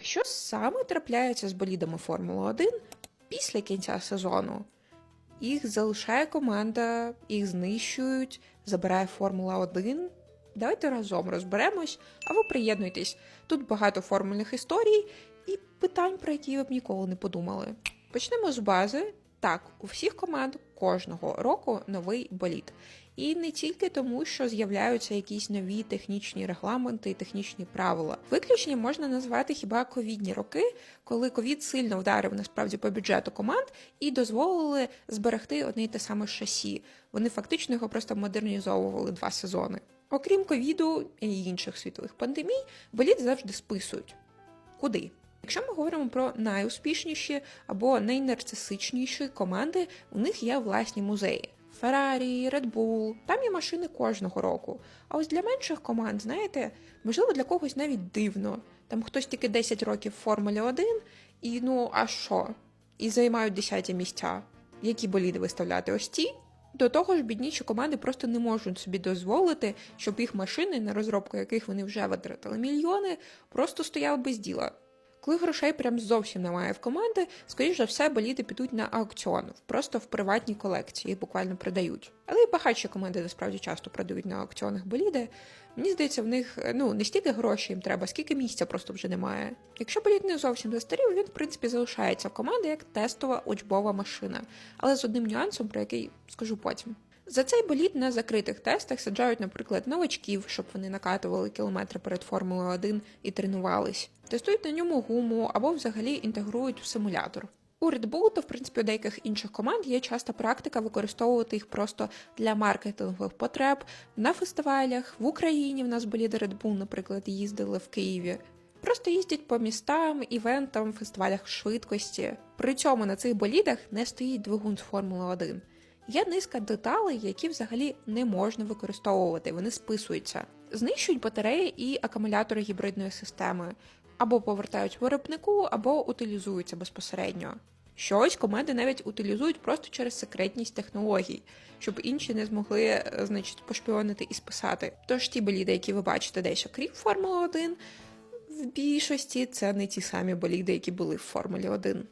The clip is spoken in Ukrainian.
Що саме трапляється з болідами Формули 1 після кінця сезону? Їх залишає команда, їх знищують, забирає Формула 1. Давайте разом розберемось, а ви приєднуйтесь. Тут багато формульних історій і питань, про які ви б ніколи не подумали. Почнемо з бази. Так, у всіх команд кожного року новий болід. І не тільки тому, що з'являються якісь нові технічні регламенти і технічні правила. Виключенням можна назвати хіба ковідні роки, коли ковід сильно вдарив насправді по бюджету команд і дозволили зберегти одне й те саме шасі. Вони фактично його просто модернізовували два сезони. Окрім ковіду і інших світових пандемій, болід завжди списують. Куди? Якщо ми говоримо про найуспішніші або найнарцисичніші команди, у них є власні музеї. Феррарі, Red Bull, там є машини кожного року. А ось для менших команд, знаєте, можливо, для когось навіть дивно. Там хтось тільки 10 років в Формулі 1, і ну а що? І займають 10 місця. Які боліди виставляти? Ось ті? До того ж, бідніші команди просто не можуть собі дозволити, щоб їх машини, на розробку яких вони вже витратили мільйони, просто стояли без діла. Коли грошей прям зовсім немає в команди, скоріш за все, боліди підуть на аукціон, просто в приватні колекції, їх буквально продають. Але і багатші команди насправді часто продають на аукціонах боліди. Мені здається, в них ну не стільки грошей їм треба, скільки місця просто вже немає. Якщо болід не зовсім застарів, він в принципі залишається в команді як тестова учбова машина, але з одним нюансом, про який скажу потім. За цей болід на закритих тестах саджають, наприклад, новачків, щоб вони накатували кілометри перед Формулою 1 і тренувались, тестують на ньому гуму або взагалі інтегрують в симулятор. У Red Bull та в принципі у деяких інших команд є часта практика використовувати їх просто для маркетингових потреб на фестивалях. В Україні в нас боліди Red Bull, наприклад, їздили в Києві. Просто їздять по містам, івентам, фестивалях швидкості. При цьому на цих болідах не стоїть двигун з Формули 1. Є низка деталей, які взагалі не можна використовувати, вони списуються. Знищують батареї і акумулятори гібридної системи, або повертають виробнику, або утилізуються безпосередньо. Щось команди навіть утилізують просто через секретність технологій, щоб інші не змогли, е, значить, пошпіонити і списати. Тож ті боліди, які ви бачите десь окрім Формули 1, в більшості це не ті самі боліди, які були в Формулі 1.